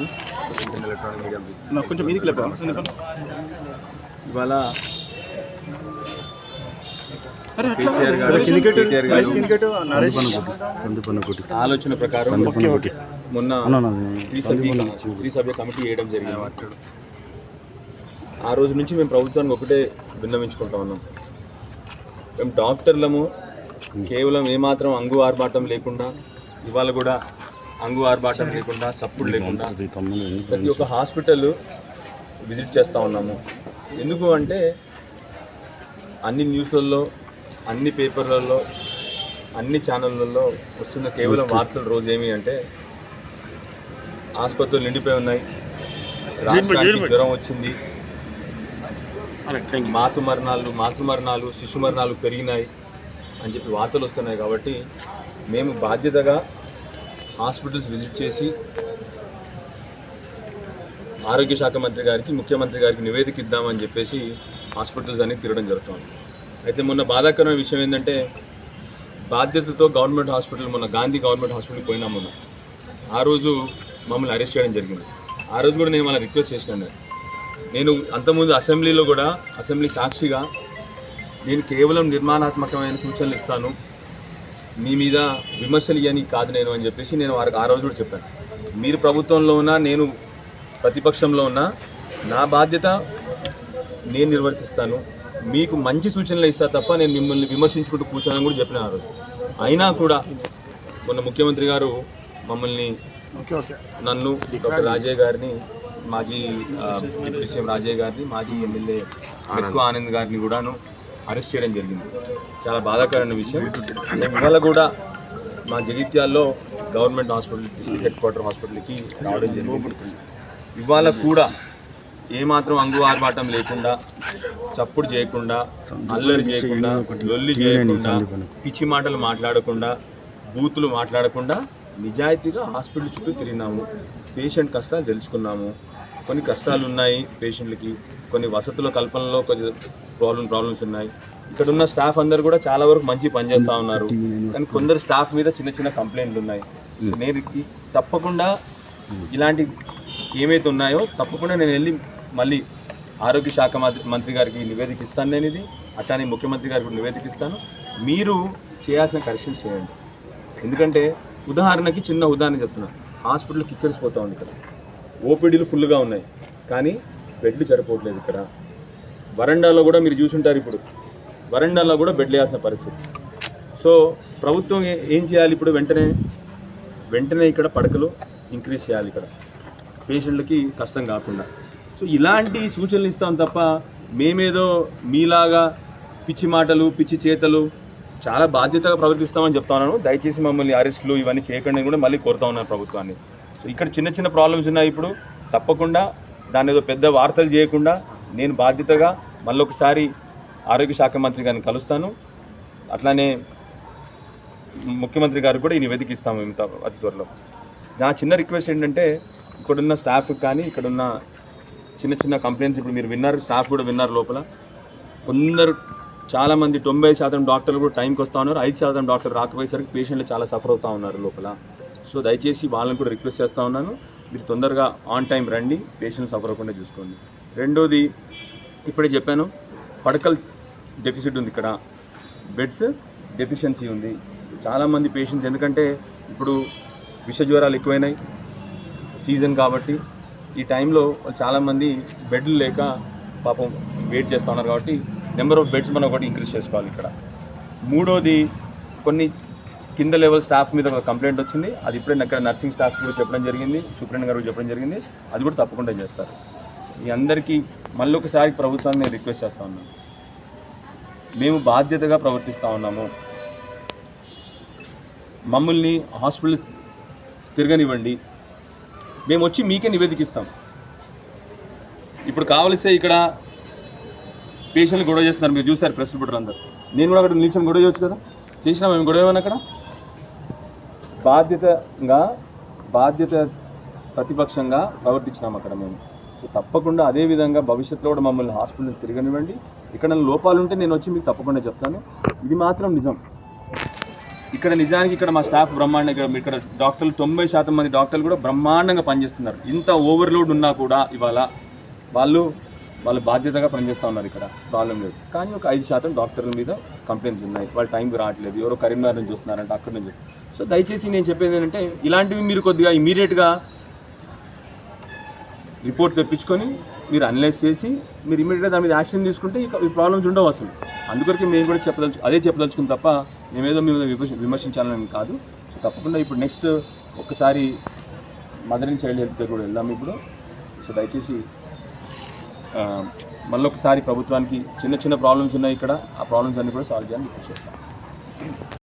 Electronic media నాకు కొంచెం మీదికి లేపా ఇవాళ ఆలోచన ప్రకారం మొన్న కమిటీ వేయడం జరిగింది. ఆ రోజు నుంచి మేము ప్రభుత్వానికి ఒకటే విన్నవించుకుంటా ఉన్నాం. మేము డాక్టర్లము కేవలం ఏమాత్రం అంగు ఆర్భాటం లేకుండా ఇవాళ కూడా అంగు ఆర్భాటం లేకుండా సప్పుడు లేకుండా ప్రతి ఒక్క హాస్పిటల్ విజిట్ చేస్తూ ఉన్నాము. ఎందుకు అంటే అన్ని న్యూస్లలో అన్ని పేపర్లలో అన్ని ఛానళ్ళల్లో వస్తున్న కేవలం వార్తలు రోజు ఏమి అంటే ఆసుపత్రులు నిండిపోయి ఉన్నాయి. రాష్ట్రానికి జ్వరం వచ్చింది. మాతృ మరణాలు మాతృ మరణాలు శిశు మరణాలు పెరిగినాయి అని చెప్పి వార్తలు వస్తున్నాయి కాబట్టి మేము బాధ్యతగా హాస్పిటల్స్ విజిట్ చేసి ఆరోగ్య శాఖ మంత్రి గారికి ముఖ్యమంత్రి గారికి నివేదిక ఇద్దామని చెప్పేసి హాస్పిటల్స్ అన్ని తిరగడం జరుగుతుంది. అయితే మొన్న బాధాకరమైన విషయం ఏంటంటే బాధ్యతతో గవర్నమెంట్ హాస్పిటల్ మొన్న గాంధీ గవర్నమెంట్ హాస్పిటల్కి పోయినా మొన్న. ఆ రోజు మమ్మల్ని అరెస్ట్ చేయడం జరిగింది. ఆ రోజు కూడా నేను వాళ్ళ రిక్వెస్ట్ చేసినాను నేను అంతకుముందు అసెంబ్లీలో కూడా అసెంబ్లీ సాక్షిగా నేను కేవలం నిర్మాణాత్మకమైన సూచనలు ఇస్తాను. మీ మీద విమర్శలు ఇవ్వని కాదు నేను అని చెప్పేసి నేను వారికి ఆ రోజు కూడా చెప్పాను. మీరు ప్రభుత్వంలో ఉన్నా నేను ప్రతిపక్షంలో ఉన్నా నా బాధ్యత నేను నిర్వర్తిస్తాను. మీకు మంచి సూచనలు ఇస్తా తప్ప నేను మిమ్మల్ని విమర్శించుకుంటూ కూర్చోనని కూడా చెప్పిన ఆ రోజు. అయినా కూడా మొన్న ముఖ్యమంత్రి గారు మమ్మల్ని నన్ను డాక్టర్ రాజయ్య గారిని మాజీ డిప్యూటీ సీఎం రాజయ్య గారిని మాజీ ఎమ్మెల్యే మెతుకు ఆనంద్ గారిని కూడాను అరెస్ట్ చేయడం జరిగింది. చాలా బాధాకరమైన విషయం. ఇవాళ కూడా మా జగిత్యాల్లో government hospital district head quarter హాస్పిటల్కి రావడం జరిగింది. ఇవాళ కూడా ఏమాత్రం అంగు ఆర్భాటం లేకుండా చప్పుడు చేయకుండా అల్లరి చేయకుండా లొల్లి చేయకుండా పిచ్చి మాటలు మాట్లాడకుండా బూతులు మాట్లాడకుండా నిజాయితీగా హాస్పిటల్ చుట్టూ తిరిగినాము. పేషెంట్ కష్టాలు తెలుసుకున్నాము. కొన్ని కష్టాలు ఉన్నాయి పేషెంట్లకి కొన్ని వసతుల కల్పనలో కొంచెం ప్రాబ్లం ప్రాబ్లమ్స్ ఉన్నాయి. ఇక్కడ ఉన్న స్టాఫ్ అందరు కూడా చాలా వరకు మంచి పనిచేస్తూ ఉన్నారు. కానీ కొందరు స్టాఫ్ మీద చిన్న చిన్న కంప్లైంట్లు ఉన్నాయి. నేను ఈ- తప్పకుండా ఇలాంటి ఏమైతే ఉన్నాయో తప్పకుండా నేను వెళ్ళి మళ్ళీ ఆరోగ్య శాఖ మంత్రి- మంత్రి గారికి నివేదిక ఇస్తాను నేను ఇది. అట్లానే ముఖ్యమంత్రి గారికి నివేదిక ఇస్తాను. మీరు చేయాల్సిన కరెక్షన్స్ చేయండి. ఎందుకంటే ఉదాహరణకి చిన్న ఉదాహరణ చెప్తున్నా. హాస్పిటల్ కిక్కరిసిపోతా ఉంది ఇక్కడ. ఓపీడీలు ఫుల్గా ఉన్నాయి. కానీ బెడ్లు సరిపోవట్లేదు ఇక్కడ. వరండాలో కూడా మీరు చూసుంటారు ఇప్పుడు. వరండాలో కూడా బెడ్లు వేయాల్సిన పరిస్థితి. సో ప్రభుత్వం ఏం చేయాలి ఇప్పుడు వెంటనే? వెంటనే ఇక్కడ పడకలు ఇంక్రీజ్ చేయాలి ఇక్కడ. పేషెంట్లకి కష్టం కాకుండా. సో ఇలాంటి సూచనలు ఇస్తాం తప్ప మేమేదో మీలాగా పిచ్చి మాటలు పిచ్చి చేతలు చాలా బాధ్యతగా ప్రవర్తిస్తామని చెప్తా ఉన్నాను. దయచేసి మమ్మల్ని అరెస్టులు ఇవన్నీ చేయకుండా కూడా మళ్ళీ కోరుతా ఉన్నాను ప్రభుత్వాన్ని. సో ఇక్కడ చిన్న చిన్న ప్రాబ్లమ్స్ ఉన్నాయి ఇప్పుడు. తప్పకుండా దాని ఏదో పెద్ద వార్తలు చేయకుండా నేను బాధ్యతగా మళ్ళొకసారి ఆరోగ్య శాఖ మంత్రి గారిని కలుస్తాను. అట్లానే ముఖ్యమంత్రి గారికి కూడా ఈ నివేదిక ఇస్తాము ఇంత అతి త్వరలో. నా చిన్న రిక్వెస్ట్ ఏంటంటే ఇక్కడున్న స్టాఫ్ కానీ ఇక్కడున్న చిన్న చిన్న కంప్లైంట్స్ ఇప్పుడు మీరు విన్నారు స్టాఫ్ కూడా విన్నారు లోపల. కొందరు చాలామంది తొంభై శాతం డాక్టర్లు కూడా టైంకి వస్తూ ఉన్నారు. ఐదు శాతం డాక్టర్ రాకపోయేసరికి పేషెంట్లు చాలా సఫర్ అవుతూ ఉన్నారు లోపల. సో దయచేసి వాళ్ళని కూడా రిక్వెస్ట్ చేస్తూ ఉన్నాను. మీరు తొందరగా ఆన్ టైం రండి. పేషెంట్ సఫర్ అవ్వకుండా చూసుకోండి. రెండోది ఇప్పుడే చెప్పాను పడకల్ డెఫిసిట్ ఉంది ఇక్కడ. బెడ్స్ డెఫిషియన్సీ ఉంది. చాలామంది పేషెంట్స్ ఎందుకంటే ఇప్పుడు విష జ్వరాలు ఎక్కువైనాయి సీజన్ కాబట్టి. ఈ టైంలో చాలామంది బెడ్లు లేక పాపం వెయిట్ చేస్తూ ఉన్నారు కాబట్టి నెంబర్ ఆఫ్ బెడ్స్ మనం ఒకటి ఇంక్రీజ్ చేసుకోవాలి ఇక్కడ. మూడోది కొన్ని కింద లెవెల్ స్టాఫ్ మీద ఒక కంప్లైంట్ వచ్చింది. అది ఇప్పుడే అక్కడ నర్సింగ్ స్టాఫ్ కూడా చెప్పడం జరిగింది సూపరింటెండెంట్ గారు చెప్పడం జరిగింది. అది కూడా తప్పకుండా చేస్తారు. మీ అందరికీ మళ్ళీ ఒకసారి ప్రభుత్వాన్ని నేను రిక్వెస్ట్ చేస్తా ఉన్నాను. మేము బాధ్యతగా ప్రవర్తిస్తూ ఉన్నాము. మమ్మల్ని హాస్పిటల్స్ తిరగనివ్వండి. మేము వచ్చి మీకే నివేదిక ఇస్తాం ఇప్పుడు కావలిస్తే ఇక్కడ పేషెంట్లు గొడవ చేస్తున్నారు. మీరు చూసారు ప్రెస్ రిపోర్టర్ అందరు. నేను కూడా అక్కడ నిల్చొని గొడవ చేయొచ్చు కదా? చేసినా మేము గొడవ ఏమన్నా అక్కడ? బాధ్యతగా బాధ్యత ప్రతిపక్షంగా ప్రవర్తించినాం అక్కడ మేము. సో తప్పకుండా అదే విధంగా భవిష్యత్తులో కూడా మమ్మల్ని హాస్పిటల్ తిరగనివ్వండి. ఇక్కడ లోపాలు ఉంటే నేను వచ్చి మీకు తప్పకుండా చెప్తాను. ఇది మాత్రం నిజం. ఇక్కడ నిజానికి ఇక్కడ మా స్టాఫ్ బ్రహ్మాండంగా ఇక్కడ ఇక్కడ డాక్టర్లు తొంభై శాతం మంది డాక్టర్లు కూడా బ్రహ్మాండంగా పనిచేస్తున్నారు. ఇంత ఓవర్లోడ్ ఉన్నా కూడా ఇవాళ వాళ్ళు వాళ్ళు బాధ్యతగా పనిచేస్తూ ఉన్నారు ఇక్కడ. ప్రాబ్లం లేదు. కానీ ఒక ఐదు శాతం డాక్టర్ల మీద కంప్లైంట్స్ ఉన్నాయి. వాళ్ళు టైంకి రావట్లేదు. ఎవరో కరీంనగర్ నుంచి చూస్తున్నారంటే అక్కడ నుంచి. సో దయచేసి నేను చెప్పేది ఏంటంటే ఇలాంటివి మీరు కొద్దిగా ఇమీడియట్గా రిపోర్ట్ తెప్పించుకొని మీరు అనలైజ్ చేసి మీరు ఇమీడియట్గా దాని మీద యాక్షన్ తీసుకుంటే ఈ ప్రాబ్లమ్స్ ఉండవు అసలు. అందుకొరకే మేము కూడా చెప్పదలుచు అదే చెప్పదలుచుకుని తప్ప మేమేదో మేము విమర్శ విమర్శించాలని కాదు. సో తప్పకుండా ఇప్పుడు నెక్స్ట్ ఒక్కసారి మదర్ అండ్ చైల్డ్ హెల్త్ కూడా వెళ్దాం ఇప్పుడు. సో దయచేసి మళ్ళీ మళ్ళొకసారి ప్రభుత్వానికి చిన్న చిన్న ప్రాబ్లమ్స్ ఉన్నాయి ఇక్కడ. ఆ ప్రాబ్లమ్స్ అన్నీ కూడా సాల్వ్ చేయాలని రిక్వెస్ట్ చేస్తాం.